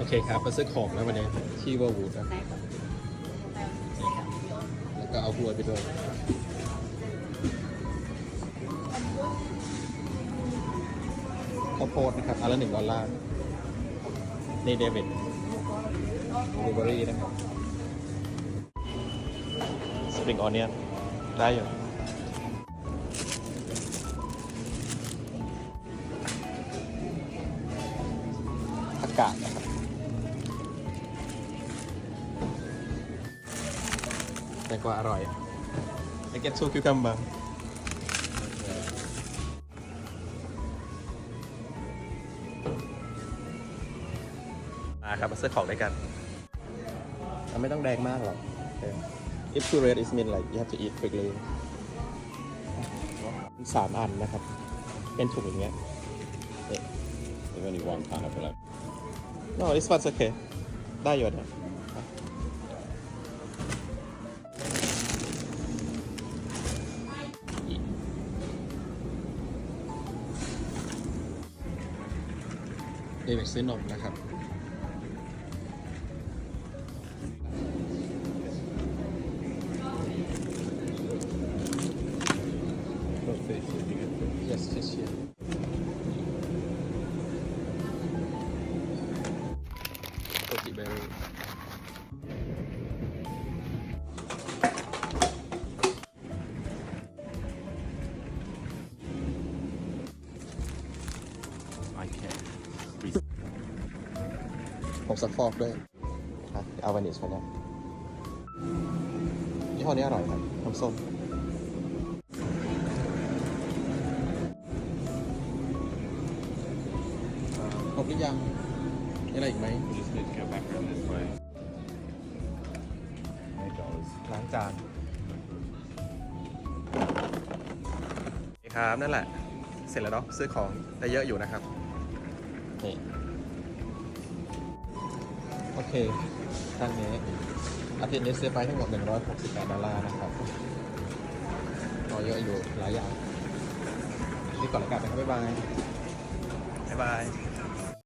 โอเคครับมาซื้อของแล้ววันนี้ที่วอลวูดนะแล้วก็เอากล้วไปด้วยข้าวโพดนะครับอันละหนึ่งดอลลาร์นี่เดวิดบลูเบอรี่นะครับสปริงออนเนียนได้อยู่อากาศนะครับ แต่กว่าอร่อย I get so cucumber มาครับมาซื้อของด้วยกันมันไม่ต้องแดงมากหรอกเออ if too red is mean like you have to eat quickly สามอันนะครับ เป็นถุงอย่างเงี้ย There's only one kind of like no this one's okay ได้อยู่นะ เดวิดซื้อนมนะครับ Got fish, did you get fish? Yes, ผมสักฟอกด้วยอะเอาวานิชไปแล้วยี่ห้อนี้อร่อยครับน้ำส้มครบหรือยังมีอะไรอีกไหม We just need to go back around this way. Eight dollars. ล้างจานครับนั่นแหละ เสร็จแล้วเนาะซื้อของได้เยอะอยู่นะครับ นี่โอเคทานนี้อาทิตย์นี้ซื้อไปทั้งหมด 168 ดอลลาร์นะครับก็เยอะอยู่หลายอย่าง นี่ก่อนละกันนะครับบ๊ายบาย บ๊ายบาย